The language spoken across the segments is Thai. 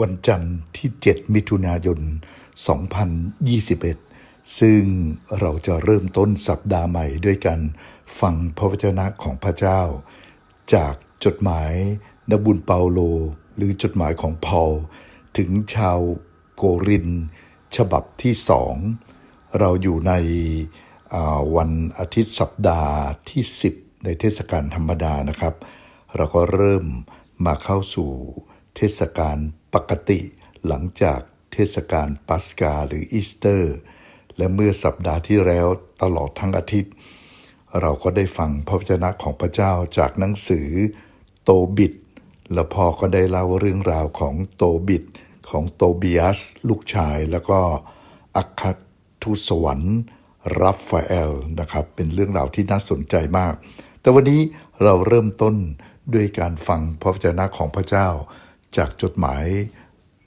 วันจันทร์ที่ 7 มิถุนายน 2021 ซึ่งเราจะเริ่มต้นสัปดาห์ใหม่ด้วยกันฟังพระวจนะของพระเจ้า จากจดหมายนบุญเปาโล หรือจดหมายของพอลถึงชาวโกริน ฉบับที่สอง เราอยู่ในวันอาทิตย์สัปดาห์ที่ 10 ในเทศกาลธรรมดานะครับ เราก็เริ่มมาเข้าสู่เทศกาล ปกติหลังจากเทศกาลปัสกาหรืออีสเตอร์ และเมื่อสัปดาห์ที่แล้วตลอดทั้งอาทิตย์ เราก็ได้ฟังพระวจนะของพระเจ้าจากหนังสือโตบิดแล้วพอก็ได้เล่าเรื่องราวของโตบิดของโตบิอัสลูกชายแล้วก็อัคคทูสวรรค์รับฟาเอลนะครับ เป็นเรื่องราวที่น่าสนใจมาก แต่วันนี้เราเริ่มต้นด้วยการฟังพระวจนะของพระเจ้า จากจดหมาย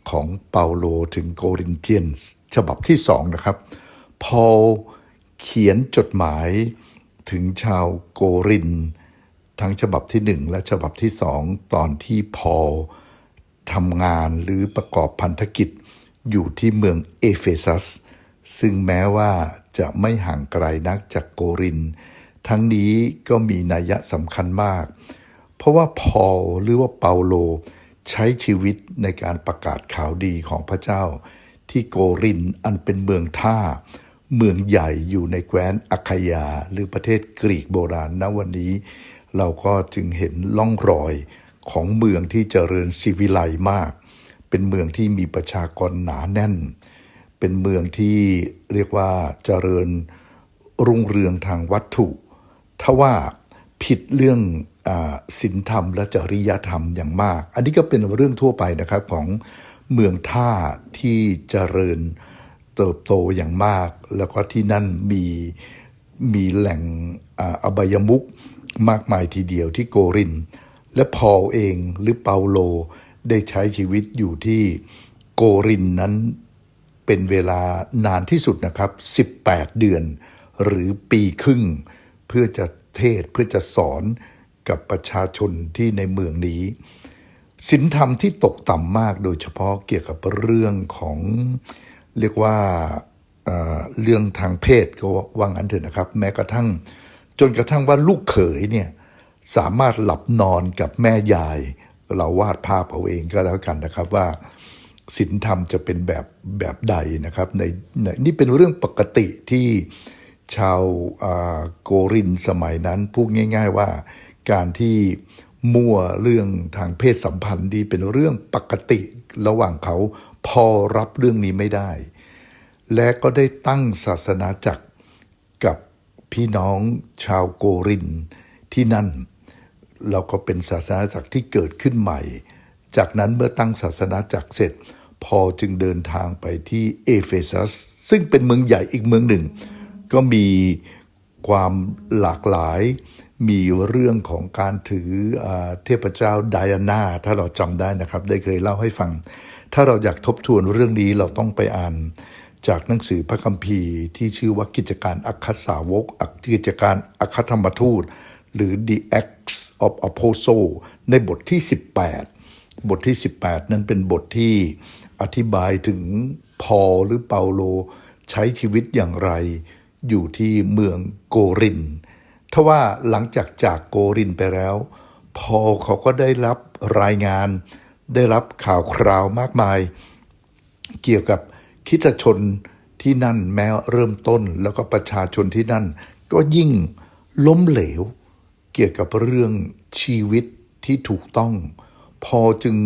ของเปาโลถึงโกรินเทียนฉบับที่สองนะครับ พอลเขียนจดหมายถึงชาวโกริน ทั้งฉบับที่หนึ่งและฉบับที่สองตอนที่พอลทำงานหรือประกอบพันธกิจอยู่ที่เมืองเอเฟซัส ซึ่งแม้ว่าจะไม่ห่างไกลนักจากโกริน ทั้งนี้ก็มีนัยสำคัญมาก เพราะว่าพอลหรือว่าเปาโล ใช้ชีวิตในการประกาศข่าวดีของพระเจ้า ที่โกรินอันเป็นเมืองท่า เมืองใหญ่อยู่ในแคว้นอัคยา หรือประเทศกรีกโบราณณวันนี้ เราก็จึงเห็นล่องรอยของเมืองที่เจริญศิวิไลมาก เป็นเมืองที่มีประชากรหนาแน่น เป็นเมืองที่เรียกว่าเจริญรุ่งเรืองทางวัตถุ ทว่าผิดเรื่อง ศีลธรรมและจริยธรรมอย่างมาก อันนี้ก็เป็นเรื่องทั่วไปนะครับของเมืองท่าที่เจริญเติบโตอย่างมาก แล้วก็ที่นั่นมีมีแหล่งอบายมุกมากมายทีเดียวที่โกริน และพอลเองหรือเปาโลได้ใช้ชีวิตอยู่ที่โกรินนั้นเป็นเวลานานที่สุดนะครับ 18 เดือน หรือปีครึ่ง เพื่อจะเทศเพื่อจะสอน กับประชาชนที่ในเมืองนี้ศีลธรรมที่ตกต่ำมากโดยเฉพาะเกี่ยวกับเรื่องของเรียกว่าเรื่องทางเพศก็ว่างั้นเถอะนะครับ แม้กระทั่ง จนกระทั่งว่าลูกเขยเนี่ยสามารถหลับนอนกับแม่ยาย เราวาดภาพเอาเองก็แล้วกันนะครับว่าศีลธรรมจะเป็นแบบแบบใดนะครับในในนี่เป็นเรื่องปกติที่ชาวโกรินสมัยนั้นพูดง่าย ๆ ว่า การที่มั่วเรื่องทางเพศสัมพันธ์นี่เป็นเรื่องปกติระหว่างเขาพอรับเรื่องนี้ไม่ได้ และก็ได้ตั้งศาสนาจักรกับพี่น้องชาวโกรินที่นั่นแล้วก็เป็นศาสนาจักรที่เกิดขึ้นใหม่ จากนั้นเมื่อตั้งศาสนาจักรเสร็จ พอจึงเดินทางไปที่เอเฟซัส ซึ่งเป็นเมืองใหญ่อีกเมืองหนึ่ง ก็มีความหลากหลาย มีเรื่องของการถืออเทพเจ้าไดอาน่าถ้าเราจำได้นะครับ ได้เคยเล่าให้ฟัง ถ้าเราอยากทบทวนเรื่องนี้เราต้องไปอ่าน จากหนังสือพระคัมภีร์ที่ชื่อว่ากิจการอัคสาวกอักกิจการอัคธรรมทูต หรือ The Acts of Apostle ในบทที่ 18 บทที่ 18 นั้นเป็นบทที่อธิบายถึงพอหรือเปาโลใช้ชีวิตอย่างไร อยู่ที่เมืองโกรินท ทว่าหลังจากจากโกรินไปแล้ว พอเขาก็ได้รับรายงาน ได้รับข่าวคราวมากมาย เกี่ยวกับคริสตชนที่นั่นแม้เริ่มต้นแล้วก็ประชาชนที่นั่น ก็ยิ่งล้มเหลว เกี่ยวกับเรื่องชีวิตที่ถูกต้อง พอจึง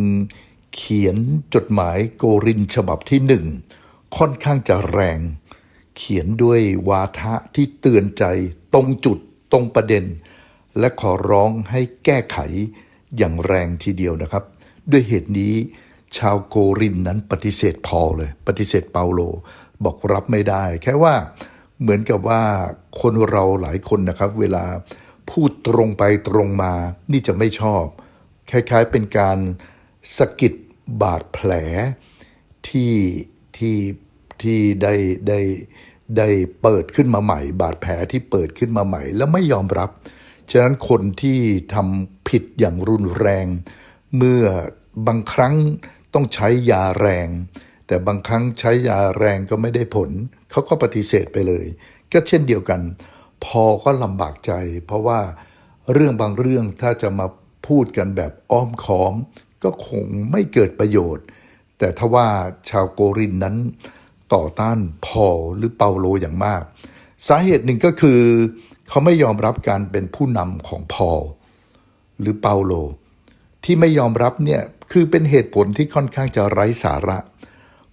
เขียนจดหมายโกรินฉบับที่หนึ่ง ค่อนข้างจะแรง เขียนด้วยวาทะที่เตือนใจตรงจุด ตรงประเด็น และขอร้องให้แก้ไขอย่างแรงทีเดียวนะครับ ด้วยเหตุนี้ชาวโกรินนั้นปฏิเสธพอเลย ปฏิเสธเปาโล บอกรับไม่ได้ แค่ว่าเหมือนกับว่าคนเราหลายคนนะครับ เวลาพูดตรงไปตรงมา นี่จะไม่ชอบ คล้ายๆเป็นการสะกิดบาดแผลที่ที่ที่ได้ได้ ได้เปิดขึ้นมาใหม่ บาดแผลที่เปิดขึ้นมาใหม่ แล้วไม่ยอมรับ ฉะนั้นคนที่ทำผิดอย่างรุนแรง เมื่อบางครั้งต้องใช้ยาแรง แต่บางครั้งใช้ยาแรงก็ไม่ได้ผล เขาก็ปฏิเสธไปเลย ก็เช่นเดียวกัน พอก็ลำบากใจ เพราะว่าเรื่องบางเรื่องถ้าจะมาพูดกันแบบอ้อมค้อม ก็คงไม่เกิดประโยชน์ แต่ถ้าว่าชาวโกรินนั้น ต่อต้านพอลหรือเปาโลอย่างมาก สาเหตุหนึ่งก็คือ เขาไม่ยอมรับการเป็นผู้นำของพอลหรือเปาโล ที่ไม่ยอมรับเนี่ยคือเป็นเหตุผลที่ค่อนข้างจะไร้สาระ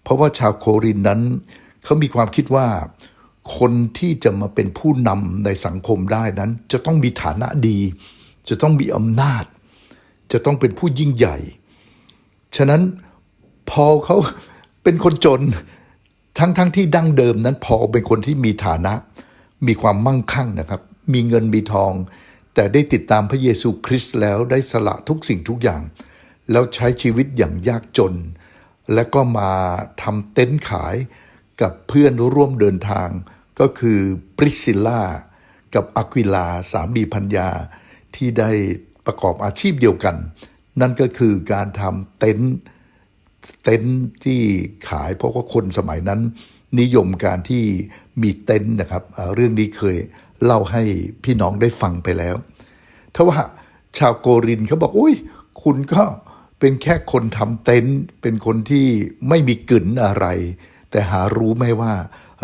เพราะว่าชาวโครินนั้น เขามีความคิดว่า คนที่จะมาเป็นผู้นำในสังคมได้นั้น จะต้องมีฐานะดี จะต้องมีอำนาจ จะต้องเป็นผู้ยิ่งใหญ่ ฉะนั้นพอเขาเป็นคนจน ทั้งๆทที่ดั้งเดิมนั้นพอเป็นคนที่มีฐานะ มีความมั่งคั่งนะครับ มีเงินมีทอง แต่ได้ติดตามพระเยซูคริสต์แล้วได้สละทุกสิ่งทุกอย่าง แล้วใช้ชีวิตอย่างยากจน และก็มาทำเต็นท์ขายกับเพื่อนร่วมเดินทาง ก็คือปริสซิลล่ากับอควิลาสามีพัญญาที่ได้ประกอบอาชีพเดียวกัน นั่นก็คือการทำเต็นท์ เต็นท์ที่ขาย เพราะว่าคนสมัยนั้น นิยมการที่มีเต็นท์นะครับ เรื่องนี้เคยเล่าให้พี่น้องได้ฟังไปแล้วถ้าว่าชาวโกรินเขาบอกอุ้ยคุณก็เป็นแค่คนทำเต็นท์เป็นคนที่ไม่มีกึ่นอะไร แต่หารู้ไหมว่า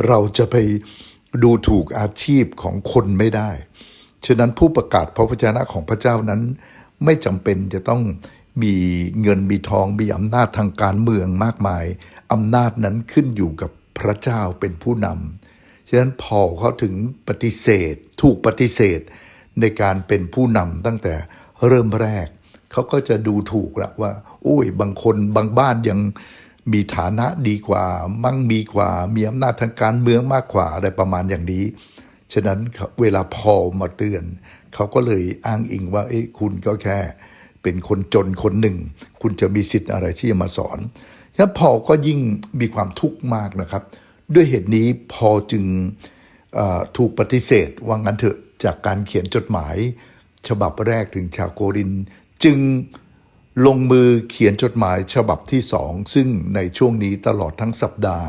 เราจะไปดูถูกอาชีพของคนไม่ได้ ฉะนั้นผู้ประกาศพระวจนะของพระเจ้านั้น ไม่จำเป็นจะต้อง มีเงินมีทองมีอำนาจทางการเมืองมากมายอำนาจนั้นขึ้นอยู่กับพระเจ้าเป็นผู้นำฉะนั้นพอเขาถึงปฏิเสธ ถูกปฏิเสธในการเป็นผู้นำตั้งแต่เริ่มแรก เขาก็จะดูถูกละว่า โอ้ย บางคนบางบ้านยังมีฐานะดีกว่า มั่งมีกว่า มีอำนาจทางการเมืองมากกว่าอะไรประมาณอย่างนี้ ฉะนั้นเวลาพอมาเตือน เขาก็เลยอ้างอิงว่าเอ้คุณก็แค่ เป็นคนจนคนหนึ่ง คุณจะมีสิทธิ์อะไรที่จะมาสอนฉะนั้นพอก็ยิ่งมีความทุกข์มากนะครับ ด้วยเหตุนี้พอจึงถูกปฏิเสธว่างั้นเถอะจากการเขียนจดหมาย ฉบับแรกถึงชาวโกริน จึงลงมือเขียนจดหมายฉบับที่สอง ซึ่งในช่วงนี้ตลอดทั้งสัปดาห์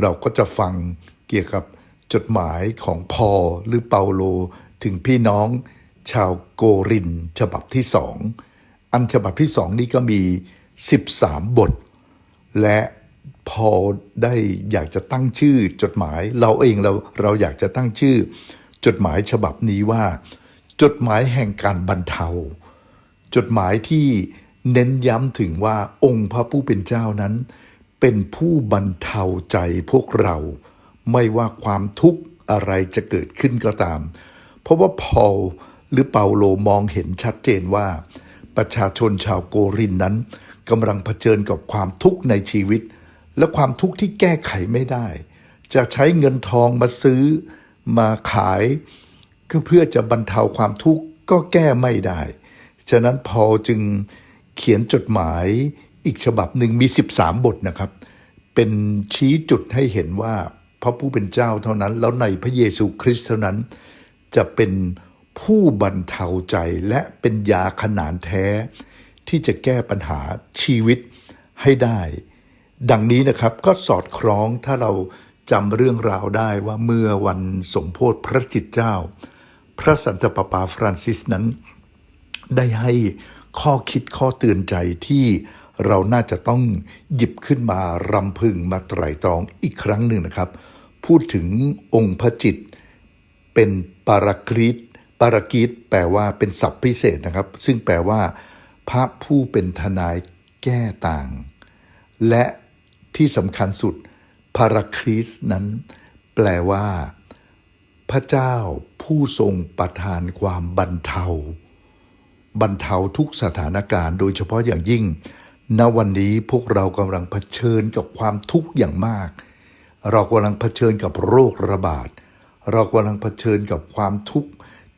เราก็จะฟังเกี่ยวกับจดหมายของพอหรือเปาโลถึงพี่น้องชาวโกรินฉบับที่สอง อันฉบับที่สองนี้ก็มี 13 บท และพอได้อยากจะตั้งชื่อจดหมาย เราเองเราเราอยากจะตั้งชื่อ จดหมายฉบับนี้ว่า จดหมายแห่งการบรรเทา จดหมายที่เน้นย้ำถึงว่าองค์พระผู้เป็นเจ้านั้น เป็นผู้บรรเทาใจพวกเรา ไม่ว่าความทุกข์อะไรจะเกิดขึ้นก็ตาม เพราะว่าพอลหรือเปาโลมองเห็นชัดเจนว่า ประชาชนชาวโกรินนั้นกำลังเผชิญกับความทุกข์ในชีวิต และความทุกข์ที่แก้ไขไม่ได้ จะใช้เงินทองมาซื้อมาขายก็เพื่อจะบรรเทาความทุกข์ก็แก้ไม่ได้ ฉะนั้นพอจึงเขียนจดหมายอีกฉบับหนึ่งมี 13 บทนะครับ เป็นชี้จุดให้เห็นว่าพระผู้เป็นเจ้าเท่านั้น แล้วในพระเยซูคริสต์เท่านั้น จะเป็น ผู้บรรเทาใจและเป็นยาขนานแท้ ที่จะแก้ปัญหาชีวิตให้ได้ ดังนี้นะครับก็สอดคล้องถ้าเราจำเรื่องราวได้ว่าเมื่อวันสมโพธิพระจิตเจ้า พระสันตะปาปาฟรานซิสนั้น ได้ให้ข้อคิดข้อเตือนใจที่เราน่าจะต้องหยิบขึ้นมารำพึงมาไตร่ตรองอีกครั้งหนึ่งนะครับ พูดถึงองค์พระจิตเป็นปารากรีต ปารากรีตแปลว่าเป็นศัพท์พิเศษนะครับ ซึ่งแปลว่า พระผู้เป็นทนายแก้ต่าง และที่สำคัญสุดพารคริสนั้น แปลว่า พระเจ้าผู้ทรงประทานความบรรเทาบรรเทาทุกสถานการณ์ โดยเฉพาะอย่างยิ่ง ณวันนี้พวกเรากำลังเผชิญกับความทุกข์อย่างมาก เรากำลังเผชิญกับโรคระบาด เรากำลังเผชิญกับความทุกข์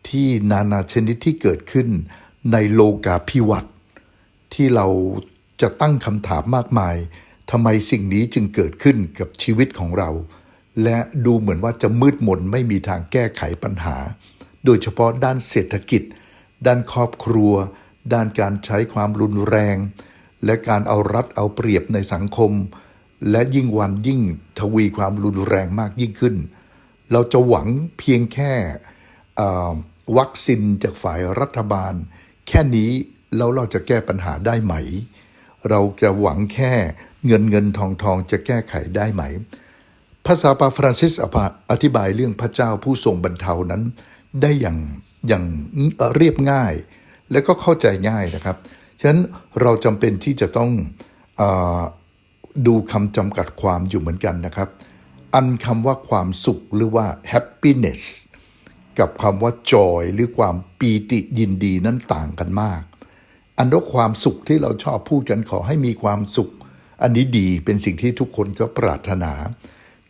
ที่นานาชนิดที่เกิดขึ้นในโลกาภิวัตน์ที่เราจะตั้งคำถามมากมายทำไมสิ่งนี้จึงเกิดขึ้นกับชีวิตของเรา และดูเหมือนว่าจะมืดมนไม่มีทางแก้ไขปัญหา โดยเฉพาะด้านเศรษฐกิจ ด้านครอบครัว ด้านการใช้ความรุนแรง และการเอารัดเอาเปรียบในสังคม และยิ่งวันยิ่งทวีความรุนแรงมากยิ่งขึ้น เราจะหวังเพียงแค่ วัคซีนจากฝ่ายรัฐบาล แค่นี้แล้วเราจะแก้ปัญหาได้ไหม เราจะหวังแค่เงินเงินทองทองจะแก้ไขได้ไหม ภาษาปาฟรานซิสอธิบายเรื่องพระเจ้าผู้ทรงบรรเทานั้น ได้อย่างอย่างเรียบง่าย และก็เข้าใจง่ายนะครับ ฉะนั้นเราจำเป็นที่จะต้องอดูคำจำกัดความอยู่เหมือนกันนะครับ อันคำว่าความสุขหรือว่า happiness กับคำว่า joy หรือความปีติยินดีนั้นต่างกันมาก อันว่าความสุขที่เราชอบพูดกันขอให้มีความสุข อันนี้ดีเป็นสิ่งที่ทุกคนก็ปรารถนา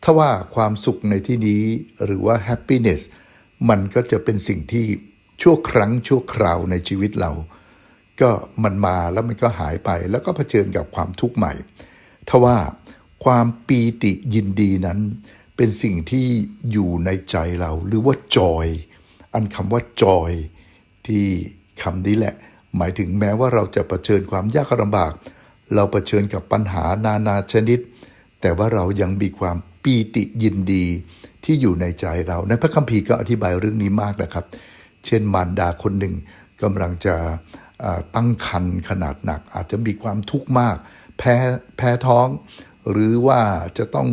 ถ้าว่าความสุขในที่นี้หรือว่า happiness มันก็จะเป็นสิ่งที่ชั่วครั้งชั่วคราวในชีวิตเรา ก็มันมาแล้วมันก็หายไป แล้วก็เผชิญกับความทุกข์ใหม่ ทว่าความปีติยินดีนั้น เป็นสิ่งที่อยู่ในใจเรา หรือว่า joy อันคำว่า joy ที่คำนี้แหละ หมายถึงแม้ว่าเราจะะเผชิญความยากลำบาก เราเผชิญกับปัญหานานาชนิด แต่ว่าเรายังมีความปีติยินดีที่อยู่ในใจเราในพระคัมภีร์ก็อธิบายเรื่องนี้มากนะครับ เช่นมารดาคนหนึ่งกำลังจะตั้งครรภ์ขนาดหนัก อาจจะมีความทุกข์มาก แพ้แพ้ท้อง หรือว่าจะต้อง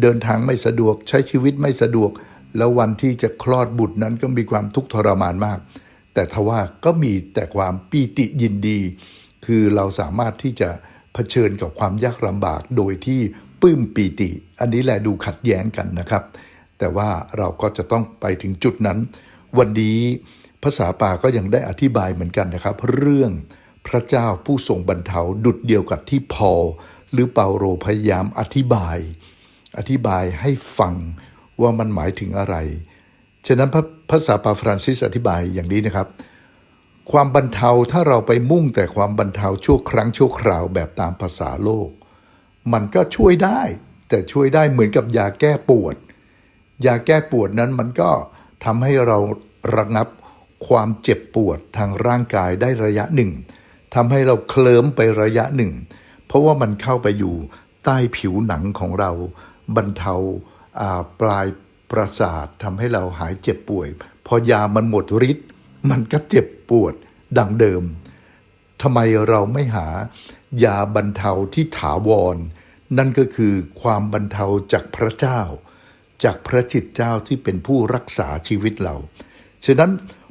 เดินทางไม่สะดวกใช้ชีวิตไม่สะดวก แล้ววันที่จะคลอดบุตรนั้นก็มีความทุกข์ทรมานมาก แต่ทว่าก็มีแต่ความปีติยินดี คือเราสามารถที่จะเผชิญกับความยากลำบากโดยที่ปื้มปีติ อันนี้แหละดูขัดแย้งกันนะครับ แต่ว่าเราก็จะต้องไปถึงจุดนั้น วันนี้ภาษาป่าก็ยังได้อธิบายเหมือนกันนะครับ เรื่องพระเจ้าผู้ทรงบรรเทาดุดเดียวกับที่พอล หรือเปาโลพยายามอธิบาย อธิบายให้ฟังว่ามันหมายถึงอะไร ฉะนั้นภาษาปาฟรานซิสอธิบายอย่างนี้นะครับ ความบรรเทาถ้าเราไปมุ่งแต่ความบรรเทาชั่วครั้งชั่วคราวแบบตามภาษาโลก มันก็ช่วยได้ แต่ช่วยได้เหมือนกับยาแก้ปวด ยาแก้ปวดนั้นมันก็ทำให้เราระงับความเจ็บปวดทางร่างกายได้ระยะหนึ่งทำให้เราเคลิ้มไประยะหนึ่ง เพราะว่ามันเข้าไปอยู่ใต้ผิวหนังของเรา บรรเทาาปลายประสาททำให้เราหายเจ็บป่วย พอยามันหมดฤทธิ์มันก็เจ็บปวดดังเดิมทำไมเราไม่หายาบรรเทาที่ถาวร นั่นก็คือความบรรเทาจากพระเจ้า จากพระจิตเจ้าที่เป็นผู้รักษาชีวิตเรา ฉะนั้น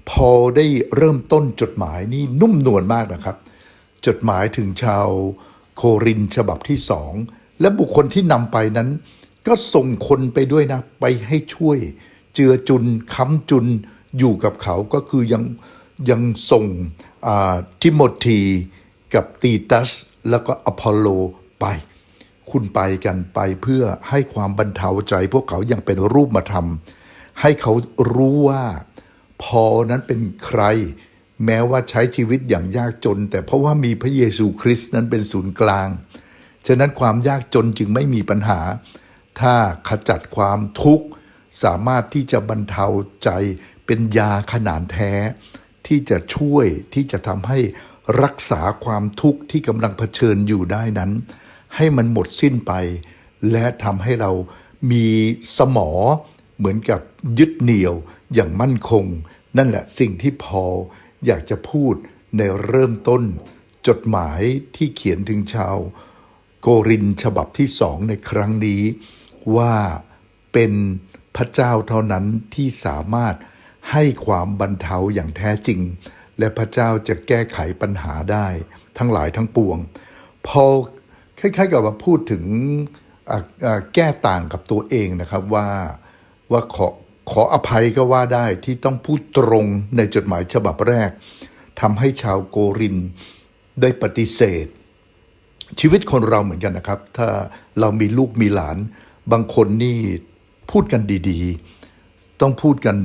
พอได้เริ่มต้นจดหมายนี่นุ่มนวลมากนะครับ จดหมายถึงชาว โครินฉบับที่สองและบุคคลที่นำไปนั้น ก็ส่งคนไปด้วยนะ ไปให้ช่วย เจือจุนค้ำจุนอยู่กับเขาก็คือยังยังส่งทิโมธีกับตีตัส แล้วก็อพอลโลไป คุณไปกันไปเพื่อให้ความบรรเทาใจ พวกเขายังเป็นรูปมาทำให้เขารู้ว่าพอนั้นเป็นใคร แม้ว่าใช้ชีวิตอย่างยากจน แต่เพราะว่ามีพระเยซูคริสต์นั้นเป็นศูนย์กลาง ฉะนั้นความยากจนจึงไม่มีปัญหา ถ้าขจัดความทุกข์ สามารถที่จะบรรเทาใจเป็นยาขนานแท้ ที่จะช่วยที่จะทำให้รักษาความทุกข์ที่กำลังเผชิญอยู่ได้นั้น ให้มันหมดสิ้นไป และทำให้เรามีสมอเหมือนกับยึดเหนี่ยวอย่างมั่นคง นั่นแหละสิ่งที่พอล อยากจะพูดในเริ่มต้น จดหมายที่เขียนถึงชาว โกรินฉบับที่สองในครั้งนี้ ว่าเป็นพระเจ้าเท่านั้นที่สามารถให้ความบรรเทาอย่างแท้จริง และพระเจ้าจะแก้ไขปัญหาได้ ทั้งหลายทั้งปวงพอคล้ายๆกับว่าพูดถึงแก้ต่างกับตัวเองนะครับว่าว่าขอ ขออภัยก็ว่าได้ที่ต้องพูดตรงในจดหมายฉบับแรกทำให้ชาวโกรินได้ปฏิเสธ ชีวิตคนเราเหมือนกันนะครับ ถ้าเรามีลูกมีหลาน บางคนนี่พูดกันดีๆ ต้องพูดกัน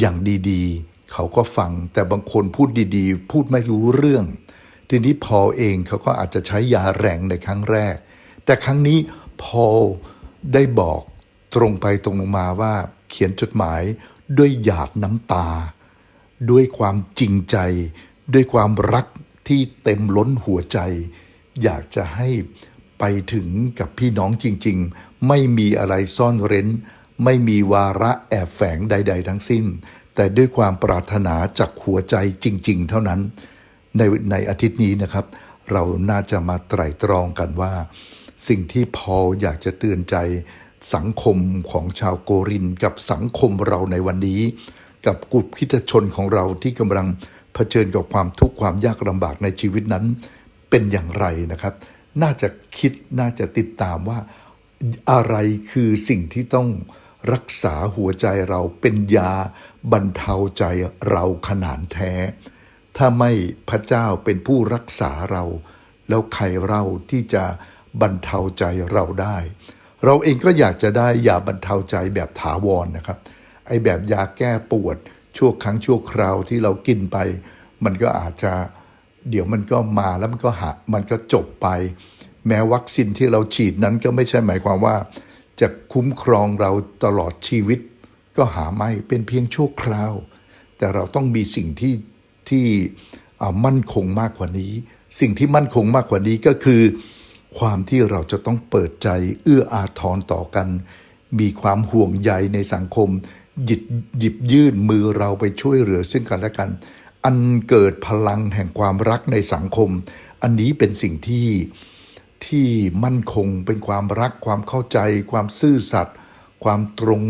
อย่างดีๆ เขาก็ฟัง แต่บางคนพูดดีๆ พูดไม่รู้เรื่อง ทีนี้พอเองเขาก็อาจจะใช้ยาแรงในครั้งแรก แต่ครั้งนี้พอได้บอกตรงไปตรงมาว่า เขียนจดหมายด้วยหยาดน้ำตา ด้วยความจริงใจ ด้วยความรักที่เต็มล้นหัวใจ อยากจะให้ไปถึงกับพี่น้องจริง ๆ ไม่มีอะไรซ่อนเร้น ไม่มีวาระแอบแฝงใด ๆ ทั้งสิ้น แต่ด้วยความปรารถนาจากหัวใจจริง ๆ เท่านั้น ในในอาทิตย์นี้นะครับ เราน่าจะมาไตร่ตรองกันว่า สิ่งที่พออยากจะเตือนใจ สังคมของชาวโกรินกับสังคมเราในวันนี้ กับกลุ่มคริสตชนของเราที่กำลังเผชิญกับความทุกข์ความยากลำบากในชีวิตนั้น เป็นอย่างไรนะครับ น่าจะคิดน่าจะติดตามว่าอะไรคือสิ่งที่ต้องรักษาหัวใจเราเป็นยาบรรเทาใจเราขนานแท้ ถ้าไม่พระเจ้าเป็นผู้รักษาเรา แล้วใครเราที่จะบรรเทาใจเราได้ เราเองก็อยากจะได้ยาบรรเทาใจแบบถาวรนะครับ ไอ้แบบยาแก้ปวด ชั่วครั้งชั่วคราวที่เรากินไป มันก็อาจจะเดี๋ยวมันก็มาแล้วมันก็หามันก็จบไป แม้วัคซีนที่เราฉีดนั้นก็ไม่ใช่หมายความว่า จะคุ้มครองเราตลอดชีวิต ก็หาไม่เป็นเพียงชั่วคราว แต่เราต้องมีสิ่งที่ที่มั่นคงมากกว่านี้ สิ่งที่มั่นคงมากกว่านี้ก็คือ ความที่เราจะต้องเปิดใจเอื้ออาทรต่อกัน มีความห่วงใยในสังคม หยิบหยิบยื่นมือเราไปช่วยเหลือซึ่งกันและกัน อันเกิดพลังแห่งความรักในสังคม อันนี้เป็นสิ่งที่ที่มั่นคงเป็นความรักความเข้าใจ ความซื่อสัตย์ความตรง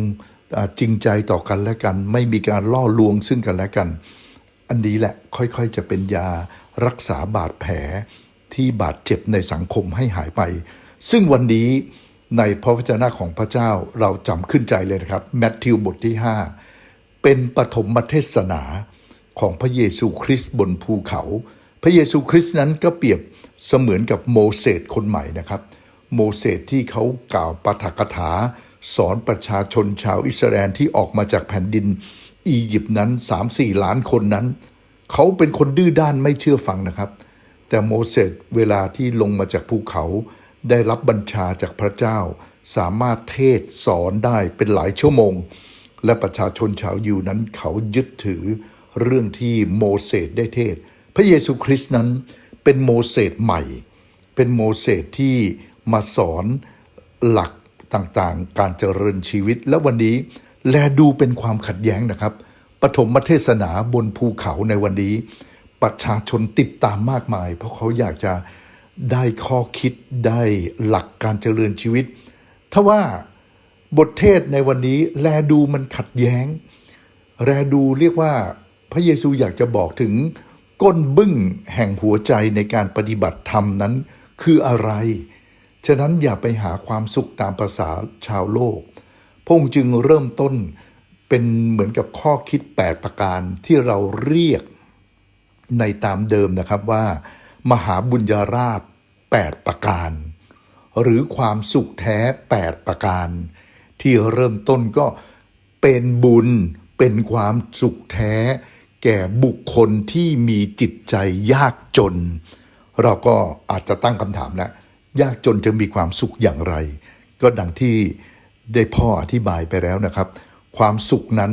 จริงใจต่อกันและกัน ไม่มีการล่อลวงซึ่งกันและกัน อันนี้แหละค่อยๆจะเป็นยารักษาบาดแผล ที่บาดเจ็บในสังคมให้หายไป ซึ่งวันนี้ในพระวจนะของพระเจ้าเราจำขึ้นใจเลยนะครับแมทธิวบทที่ 5 เป็นปฐมเทศนาของพระเยซูคริสต์บนภูเขา พระเยซูคริสต์นั้นก็เปรียบเสมือนกับโมเสสคนใหม่นะครับ โมเสสที่เขากล่าวปาฐกถา สอนประชาชนชาวอิสราเอลที่ออกมาจากแผ่นดิน อียิปต์นั้น 3-4 ล้านคนนั้น เขาเป็นคนดื้อด้านไม่เชื่อฟังนะครับ แต่โมเสสเวลาที่ลงมาจากภูเขา ได้รับบัญชาจากพระเจ้า สามารถเทศสอนได้เป็นหลายชั่วโมง และประชาชนชาวยิวนั้นเขายึดถือเรื่องที่โมเสสได้เทศ พระเยซูคริสต์นั้นเป็นโมเสสใหม่ เป็นโมเสสที่มาสอนหลักต่างๆ การเจริญชีวิต และวันนี้แลดูเป็นความขัดแย้งนะครับปฐมเทศนาบนภูเขาในวันนี้ ประชาชนติดตามมากมาย เพราะเขาอยากจะได้ข้อคิดได้หลักการเจริญชีวิตถ้าว่าบทเทศในวันนี้แลดูมันขัดแย้ง แลดูเรียกว่าพระเยซูอยากจะบอกถึงก้นบึ้งแห่งหัวใจในการปฏิบัติธรรมนั้นคืออะไร ฉะนั้นอย่าไปหาความสุขตามภาษาชาวโลกพงจึงเริ่มต้นเป็นเหมือนกับข้อคิด 8 ประการที่เราเรียก ในตามเดิมนะครับว่า มหาบุญญาราช 8 ประการ หรือความสุขแท้ 8 ประการ ที่เริ่มต้นก็เป็นบุญเป็นความสุขแท้ แก่บุคคลที่มีจิตใจยากจน เราก็อาจจะตั้งคำถามแล้วยากจนจะมีความสุขอย่างไร ก็ดังที่ได้พ่ออธิบายไปแล้วนะครับ ความสุขนั้น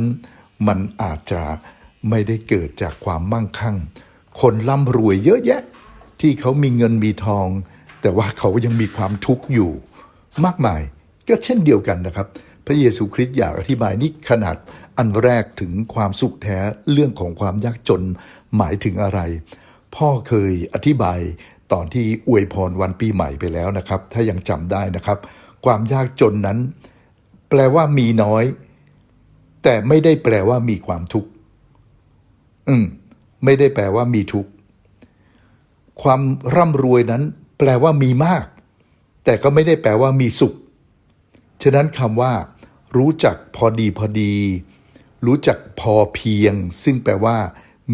มันอาจจะไม่ได้เกิดจากความมั่งคั่ง คนร่ำรวยเยอะแยะ ที่เขามีเงินมีทอง แต่ว่าเขายังมีความทุกข์อยู่ มากมายก็เช่นเดียวกันนะครับ พระเยซูคริสต์อยากอธิบายนี่ขนาดอันแรกถึงความสุขแท้เรื่องของความยากจนหมายถึงอะไร พ่อเคยอธิบายตอนที่อวยพรวันปีใหม่ไปแล้วนะครับ ถ้ายังจำได้นะครับ ความยากจนนั้น แปลว่ามีน้อย แต่ไม่ได้แปลว่ามีความทุกข์อืม ไม่ได้แปลว่ามีทุกข์ความร่ำรวยนั้นแปลว่ามีมาก แต่ก็ไม่ได้แปลว่ามีสุข ฉะนั้นคำว่า รู้จักพอดีพอดี รู้จักพอเพียง ซึ่งแปลว่า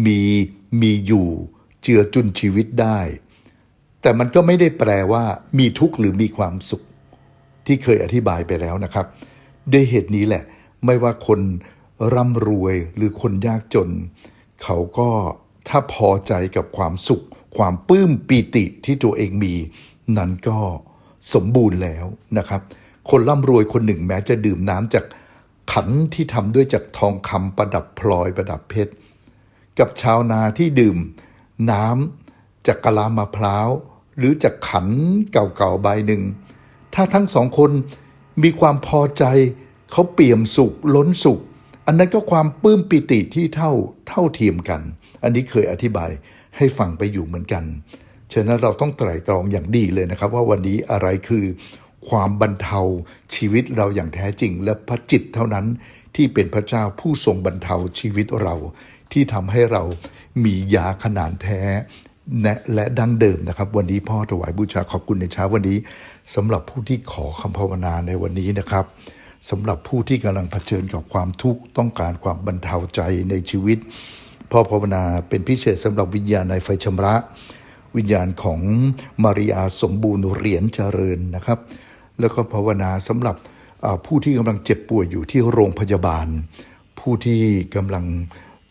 มีมีอยู่ เจือจุนชีวิตได้ แต่มันก็ไม่ได้แปลว่า มีทุกข์หรือมีความสุข ที่เคยอธิบายไปแล้วนะครับ ด้วยเหตุนี้แหละ ไม่ว่าคนร่ำรวยหรือคนยากจน เขาก็ถ้าพอใจกับความสุข ความปลื้มปีติที่ตัวเองมี นั้นก็สมบูรณ์แล้วนะครับ คนร่ำรวยคนหนึ่งแม้จะดื่มน้ำจากขันที่ทำด้วยจากทองคำประดับพลอยประดับเพชร กับชาวนาที่ดื่ม น้ำจากกะลามะพร้าว หรือจากขันเก่าๆใบหนึ่ง ถ้าทั้งสองคนมีความพอใจเขาเปี่ยมสุขล้นสุข อันนั้นก็ความปลื้มปิติที่เท่าเท่าเทียมกัน อันนี้เคยอธิบายให้ฟังไปอยู่เหมือนกัน ฉะนั้นเราต้องไตร่ตรองอย่างดีเลยนะครับ ว่าวันนี้อะไรคือความบรรเทาชีวิตเราอย่างแท้จริง และพระจิตเท่านั้นที่เป็นพระเจ้าผู้ทรงบรรเทาชีวิตเรา ที่ทำให้เรามียาขนานแท้และและดังเดิมนะครับ วันนี้พ่อถวายบูชาขอบคุณในเช้าวันนี้สำหรับผู้ที่ขอคำภาวนาในวันนี้นะครับ สำหรับผู้ที่กำลังเผชิญกับความทุกข์ต้องการความบรรเทาใจในชีวิตพ่อภาวนาเป็นพิเศษสำหรับวิญญาณในไฟชำระ วิญญาณของมาริอาสมบูรณ์เหรียญเจริญนะครับ แล้วก็ภาวนาสำหรับผู้ที่กำลังเจ็บป่วยอยู่ที่โรงพยาบาล ผู้ที่กำลัง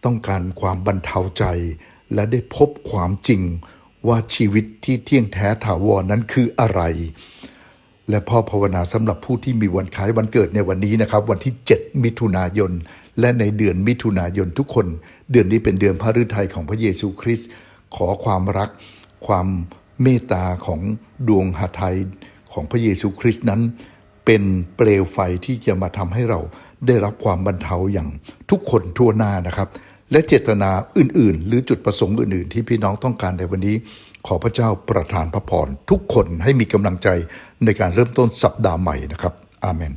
ต้องการความบรรเทาใจ และได้พบความจริงว่าชีวิตที่เที่ยงแท้ถาวรนั้นคืออะไร และพ่อภาวนาสำหรับผู้ที่มีวันคล้ายวันเกิดในวันนี้นะครับ วันที่ 7 มิถุนายน และในเดือนมิถุนายนทุกคน เดือนนี้เป็นเดือนพระฤทัยของพระเยซูคริสต์ขอความรัก ความเมตตาของดวงหทัยของพระเยซูคริสต์นั้น เป็นเปลวไฟที่จะมาทำให้เราได้รับความบรรเทาอย่างทุกคนทั่วหน้านะครับ และเจตนาอื่น ๆ หรือจุดประสงค์อื่น ๆ ที่พี่น้องต้องการในวันนี้ ขอพระเจ้าประทานพระพรทุกคนให้มีกำลังใจ ในการเริ่มต้นสัปดาห์ใหม่นะครับ อาเมน